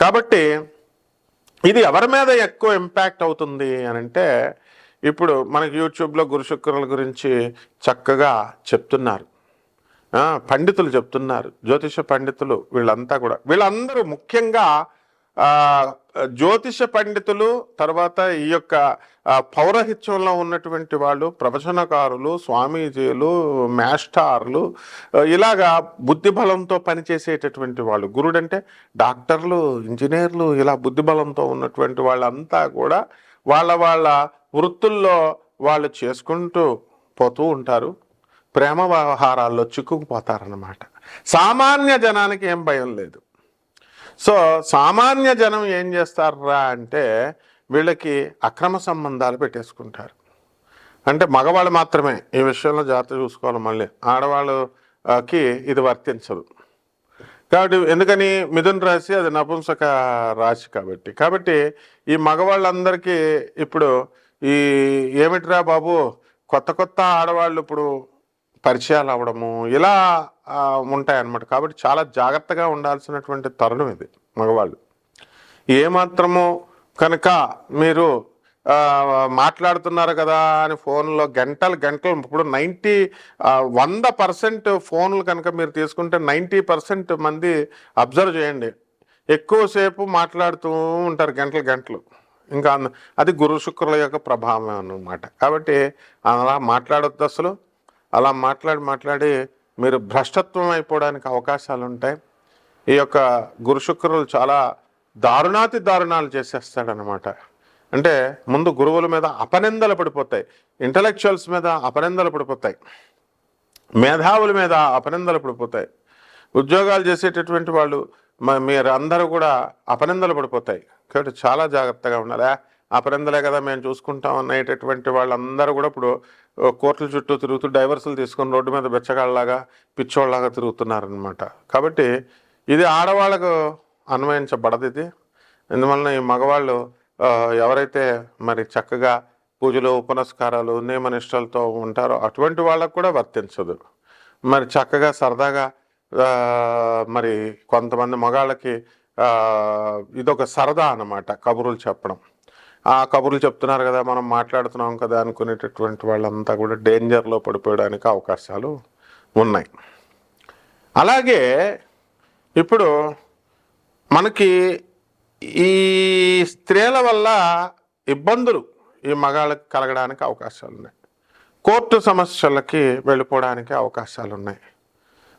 కాబట్టి ఇది ఎవరి మీద ఎక్కువ ఇంపాక్ట్ అవుతుంది అని అంటే ఇప్పుడు మనకి యూట్యూబ్లో గురు శుక్రుల గురించి చక్కగా చెప్తున్నారు. పండితులు చెప్తున్నారు. జ్యోతిష పండితులు వీళ్ళంతా కూడా. వీళ్ళందరూ ముఖ్యంగా జ్యోతిష పండితులు తర్వాత ఈ యొక్క పౌరహిత్యంలో ఉన్నటువంటి వాళ్ళు ప్రవచనకారులు స్వామీజీలు మాస్టార్లు ఇలాగా బుద్ధిబలంతో పనిచేసేటటువంటి వాళ్ళు. గురుడంటే డాక్టర్లు ఇంజనీర్లు ఇలా బుద్ధిబలంతో ఉన్నటువంటి వాళ్ళంతా కూడా వాళ్ళ వాళ్ళ వృత్తుల్లో వాళ్ళు చేసుకుంటూ పోతూ ఉంటారు. ప్రేమ వ్యవహారాల్లో చిక్కుకుపోతారన్నమాట. సామాన్య జనానికి ఏం భయం లేదు. సో సామాన్య జనం ఏం చేస్తారా అంటే వీళ్ళకి అక్రమ సంబంధాలు పెట్టేసుకుంటారు. అంటే మగవాళ్ళు మాత్రమే ఈ విషయంలో జాగ్రత్త చూసుకోవాలి మళ్ళీ. ఆడవాళ్ళకి ఇది వర్తించదు. కాబట్టి ఎందుకని మిథున్ రాశి అది నపుంసక రాశి కాబట్టి. కాబట్టి ఈ మగవాళ్ళందరికీ ఇప్పుడు ఈ ఏమిటిరా బాబు కొత్త కొత్త ఆడవాళ్ళు ఇప్పుడు పరిచయాలు అవ్వడము ఇలా ఉంటాయన్నమాట. కాబట్టి చాలా జాగ్రత్తగా ఉండాల్సినటువంటి తరుణం ఇది మగవాళ్ళు. ఏమాత్రము కనుక మీరు మాట్లాడుతున్నారు కదా అని ఫోన్లో గంటలు గంటలు ఇప్పుడు నైంటీ వంద పర్సెంట్ ఫోన్లు కనుక మీరు తీసుకుంటే నైంటీ పర్సెంట్ మంది అబ్జర్వ్ చేయండి. ఎక్కువసేపు మాట్లాడుతూ ఉంటారు గంటలు గంటలు. ఇంకా అది గురు శుక్రుల యొక్క ప్రభావం అన్నమాట. కాబట్టి అలా మాట్లాడొద్దు అసలు. అలా మాట్లాడి మాట్లాడి మీరు భ్రష్టత్వం అయిపోవడానికి అవకాశాలు ఉంటాయి ఈ యొక్క గురు శుక్రులు చాలా దారుణాతి దారుణాలు చేసేస్తాడనమాట అంటే ముందు గురువుల మీద అపనిందలు పడిపోతాయి. ఇంటలెక్చువల్స్ మీద అపనిందలు పడిపోతాయి. మేధావుల మీద అపనిందలు పడిపోతాయి. ఉద్యోగాలు చేసేటటువంటి వాళ్ళు మీరందరూ మీరు అందరూ కూడా అపనిందలు పడిపోతాయి. కాబట్టి చాలా జాగ్రత్తగా ఉండాలి. "ఆ, కదా మేము చూసుకుంటాం అనేటటువంటి వాళ్ళందరూ కూడా ఇప్పుడు కోర్టుల చుట్టూ తిరుగుతూ డైవర్సులు తీసుకొని రోడ్డు మీద బెచ్చగాళ్ళలాగా పిచ్చోళ్ళలాగా తిరుగుతున్నారనమాట కాబట్టి ఇది ఆడవాళ్ళకు అన్వయించబడదు ఇది ఎందువలన ఈ మగవాళ్ళు ఎవరైతే మరి చక్కగా పూజలు ఉపనస్కారాలు నియమనిష్టలతో ఉంటారో అటువంటి వాళ్ళకు కూడా వర్తించదు. మరి చక్కగా సరదాగా మరి కొంతమంది మగాళ్ళకి ఇదొక సరదా అన్నమాట కబుర్లు చెప్పడం. ఆ కబుర్లు చెప్తున్నారు కదా మనం మాట్లాడుతున్నాం కదా అనుకునేటటువంటి వాళ్ళంతా కూడా డేంజర్లో పడిపోయడానికి అవకాశాలు ఉన్నాయి. అలాగే ఇప్పుడు మనకి ఈ స్త్రీల వల్ల ఇబ్బందులు ఈ మగాళ్ళకి కలగడానికి అవకాశాలు ఉన్నాయి. కోర్టు సమస్యలకి వెళ్ళిపోవడానికి అవకాశాలు ఉన్నాయి.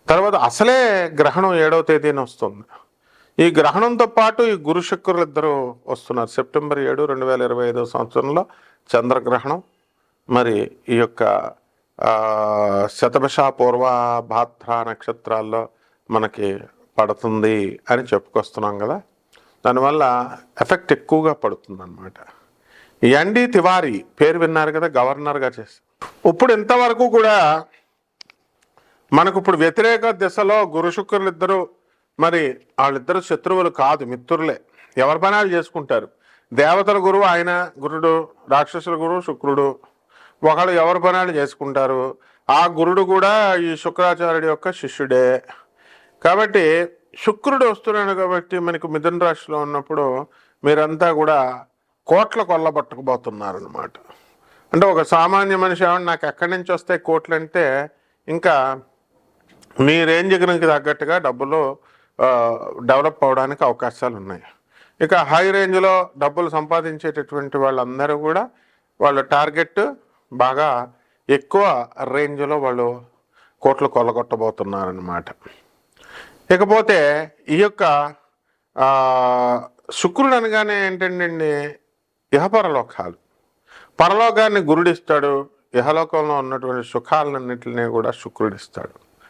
తర్వాత అసలే గ్రహణం ఏడవ తేదీన వస్తుంది. ఈ గ్రహణంతో పాటు ఈ గురు శుక్రులు ఇద్దరు వస్తున్నారు. సెప్టెంబర్ ఏడు రెండు వేల ఇరవై ఐదో సంవత్సరంలో చంద్రగ్రహణం. మరి ఈ యొక్క ఆ, శతభిష పూర్వ భాద్ర నక్షత్రాల్లో మనకి పడుతుంది అని చెప్పుకొస్తున్నాం కదా. దానివల్ల ఎఫెక్ట్ ఎక్కువగా పడుతుంది అనమాట ఎండి తివారీ పేరు విన్నారు కదా గవర్నర్గా చేసి. ఇప్పుడు ఇంతవరకు కూడా మనకు ఇప్పుడు వ్యతిరేక దిశలో గురు శుక్రులు ఇద్దరు మరి వాళ్ళిద్దరు శత్రువులు కాదు మిత్రులే. ఎవరి పనాలు చేసుకుంటారు? దేవతల గురువు ఆయన గురుడు రాక్షసుల గురువు శుక్రుడు. ఒకళ్ళు ఎవరి పనాలు చేసుకుంటారు? ఆ గురుడు కూడా ఈ శుక్రాచార్యుడి యొక్క శిష్యుడే. కాబట్టి శుక్రుడు వస్తున్నాడు కాబట్టి మనకు మిథున రాశిలో ఉన్నప్పుడు మీరంతా కూడా కోట్ల కొల్లబట్టుకుపోతున్నారనమాట అంటే ఒక సామాన్య మనిషి ఏమన్నా నాకు ఎక్కడి నుంచి వస్తాయి కోట్లు అంటే ఇంకా మీ రేంజ్కి తగ్గట్టుగా డబ్బులు డెవలప్ అవడానికి అవకాశాలు ఉన్నాయి. ఇక హై రేంజ్లో డబ్బులు సంపాదించేటటువంటి వాళ్ళందరూ కూడా వాళ్ళ టార్గెట్ బాగా ఎక్కువ రేంజ్లో వాళ్ళు కోట్లు కొల్లగొట్టబోతున్నారనమాట ఇకపోతే ఈ యొక్క శుక్రుడు అనగానే ఏంటండి ఇహపరలోకాలు. పరలోకాన్ని గురుడిస్తాడు ఇహలోకంలో ఉన్నటువంటి సుఖాలన్నింటినీ కూడా శుక్రుడిస్తాడు.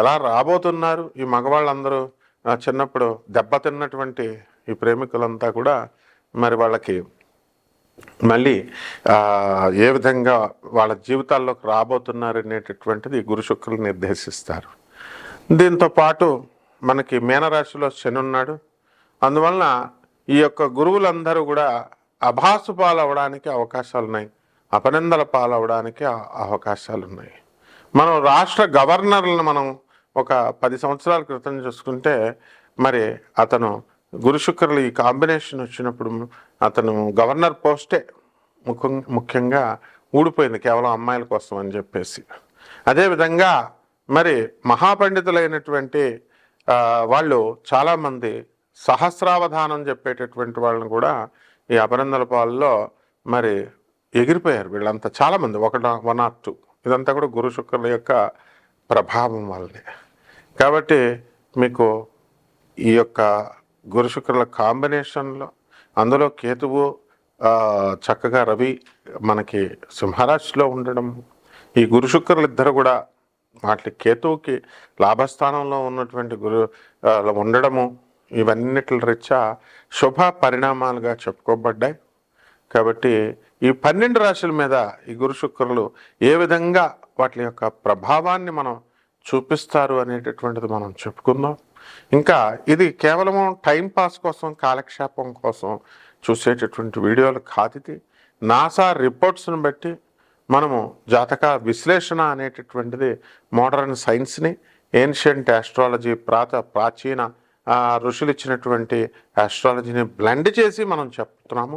ఎలా రాబోతున్నారు ఈ మగవాళ్ళందరూ? చిన్నప్పుడు దెబ్బతిన్నటువంటి ఈ ప్రేమికులంతా కూడా మరి వాళ్ళకి మళ్ళీ ఏ విధంగా వాళ్ళ జీవితాల్లోకి రాబోతున్నారు అనేటటువంటిది గురు శుక్రులు నిర్దేశిస్తారు. దీంతో పాటు మనకి మీనరాశిలో శని ఉన్నాడు. అందువలన ఈ యొక్క గురువులందరూ కూడా అభాసు పాలవడానికి అవకాశాలు ఉన్నాయి అపనిందల పాలవడానికి అవకాశాలు ఉన్నాయి మనం రాష్ట్ర గవర్నర్లను మనం ఒక పది సంవత్సరాల క్రితం చూసుకుంటే మరి అతను గురు శుక్రులు ఈ కాంబినేషన్ వచ్చినప్పుడు అతను గవర్నర్ పోస్టే ముఖ్యం ముఖ్యంగా ఊడిపోయింది కేవలం అమ్మాయిల కోసం అని చెప్పేసి. అదేవిధంగా మరి మహాపండితులైనటువంటి వాళ్ళు చాలామంది సహస్రావధానం చెప్పేటటువంటి వాళ్ళని కూడా ఈ అపరందల పాలలో మరి ఎగిరిపోయారు వీళ్ళంతా చాలామంది ఒకట వన్ ఆర్ టూ. ఇదంతా కూడా గురు శుక్రుల యొక్క ప్రభావం వల్లనే. కాబట్టి మీకు ఈ యొక్క గురు శుక్రుల కాంబినేషన్లో అందులో కేతువు చక్కగా రవి మనకి సింహరాశిలో ఉండడం ఈ గురు శుక్రులు ఇద్దరు కూడా వాటి కేతువుకి లాభస్థానంలో ఉన్నటువంటి గురు ఉండడము ఇవన్నిటి రీత్యా శుభ పరిణామాలుగా చెప్పుకోబడ్డాయి. కాబట్టి ఈ పన్నెండు రాశుల మీద ఈ గురు శుక్రులు ఏ విధంగా వాటి యొక్క ప్రభావాన్ని మనం చూపిస్తారు అనేటటువంటిది మనం చెప్పుకుందాం. ఇంకా ఇది కేవలం టైం పాస్ కోసం కాలక్షేపం కోసం చూసేటటువంటి వీడియోలు కాదు నాసా రిపోర్ట్స్ని బట్టి మనము జాతక విశ్లేషణ అనేటటువంటిది మోడర్న్ సైన్స్ని ఏన్షియంట్ ఆస్ట్రాలజీ ప్రాత ప్రాచీన ఋషులు ఇచ్చినటువంటి ఆస్ట్రాలజీని బ్లెండ్ చేసి మనం చెప్తున్నాము.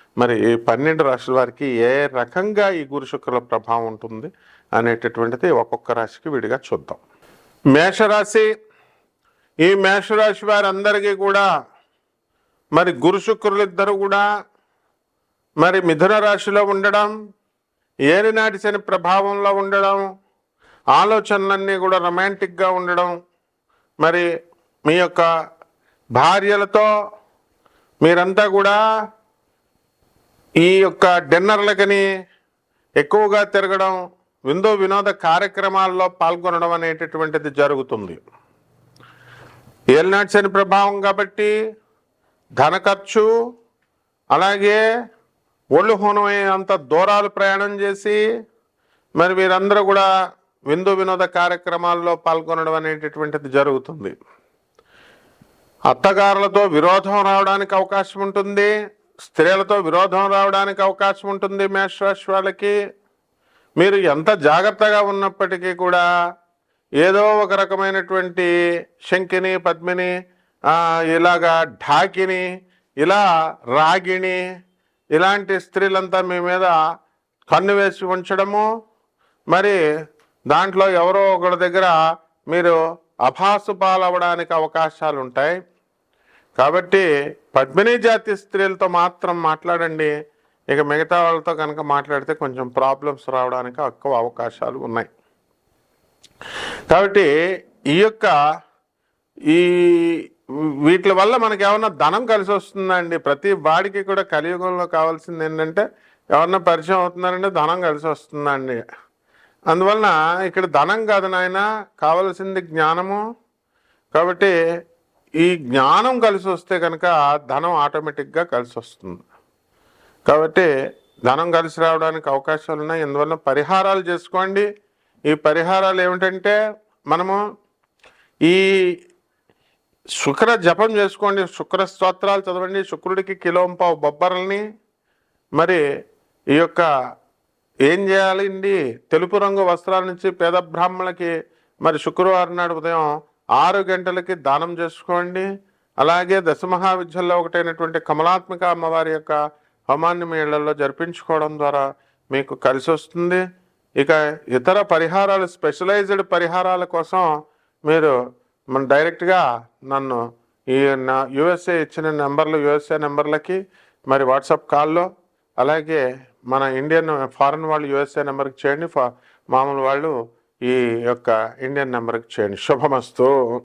మరి ఈ పన్నెండు రాశుల వారికి ఏ రకంగా ఈ గురు శుక్రుల ప్రభావం ఉంటుంది అనేటటువంటిది ఒక్కొక్క రాశికి విడిగా చూద్దాం. మేషరాశి ఈ మేషరాశి వారందరికీ కూడా మరి గురు శుక్రులు కూడా మరి మిథున రాశిలో ఉండడం ఏలినాటి శని ప్రభావంలో ఉండడం ఆలోచనలన్నీ కూడా రొమాంటిక్గా ఉండడం మరి మీ యొక్క భార్యలతో మీరంతా కూడా ఈ యొక్క డిన్నర్లకని ఎక్కువగా తిరగడం విందో వినోద కార్యక్రమాల్లో పాల్గొనడం అనేటటువంటిది జరుగుతుంది. ఏలినాటి శని ప్రభావం కాబట్టి ధన ఖర్చు అలాగే ఒళ్ళు హోనమయ్యేంత దూరాలు ప్రయాణం చేసి మరి వీరందరూ కూడా విందు వినోద కార్యక్రమాల్లో పాల్గొనడం అనేటటువంటిది జరుగుతుంది. అత్తగారులతో విరోధం రావడానికి అవకాశం ఉంటుంది. స్త్రీలతో విరోధం రావడానికి అవకాశం ఉంటుంది మేషరాశి వాళ్ళకి. మీరు ఎంత జాగ్రత్తగా ఉన్నప్పటికీ కూడా ఏదో ఒక రకమైనటువంటి శంకిని పద్మిని ఇలాగా ఢాకిని ఇలా రాగిణి ఇలాంటి స్త్రీలంతా మీ మీద కన్ను వేసి ఉంచడము. మరి దాంట్లో ఎవరో ఒకరి దగ్గర మీరు అభాసు పాలవడానికి అవకాశాలు ఉంటాయి కాబట్టి పద్మిని జాతి స్త్రీలతో మాత్రం మాట్లాడండి. ఇక మిగతా వాళ్ళతో కనుక మాట్లాడితే కొంచెం ప్రాబ్లమ్స్ రావడానికి ఎక్కువ అవకాశాలు ఉన్నాయి. కాబట్టి ఈ యొక్క ఈ వీటి వల్ల మనకి ఏమన్నా ధనం కలిసి వస్తుందండి. ప్రతి వాడికి కూడా కలియుగంలో కావాల్సింది ఏంటంటే ఎవరన్నా పరిచయం అవుతున్నారంటే ధనం కలిసి వస్తుందండి. అందువలన ఇక్కడ ధనం కాదు నాయన కావలసింది జ్ఞానము. కాబట్టి ఈ జ్ఞానం కలిసి వస్తే కనుక ధనం ఆటోమేటిక్గా కలిసి వస్తుంది. కాబట్టి ధనం కలిసి రావడానికి అవకాశాలు ఉన్నాయి. ఇందువల్ల పరిహారాలు చేసుకోండి. ఈ పరిహారాలు ఏమిటంటే మనము ఈ శుక్ర జపం చేసుకోండి. శుక్ర స్తోత్రాలు చదవండి. శుక్రుడికి కిలోంపావు బొబ్బరల్ని. మరి ఈ యొక్క ఏం చేయాలండి? తెలుపు రంగు వస్త్రాల నుంచి పేద బ్రాహ్మణులకి మరి శుక్రవారం నాడు ఉదయం ఆరు గంటలకి దానం చేసుకోండి. అలాగే దశమహావిద్యల్లో ఒకటైనటువంటి కమలాత్మిక అమ్మవారి యొక్క హోమాన్ని మీ ఇళ్ళలో జరిపించుకోవడం ద్వారా మీకు కలిసి వస్తుంది. ఇక ఇతర పరిహారాలు స్పెషలైజ్డ్ పరిహారాల కోసం మీరు మన డైరెక్ట్గా నన్ను ఈ నా యుఎస్ఏ ఇచ్చిన నెంబర్లు యుఎస్ఏ నెంబర్లకి మరి వాట్సాప్ కాల్లో అలాగే మన ఇండియన్ ఫారెన్ వాళ్ళు యుఎస్ఏ నెంబర్కి చేయండి. మామూలు వాళ్ళు ఈ యొక్క ఇండియన్ నెంబర్కి చేయండి. శుభమస్తు.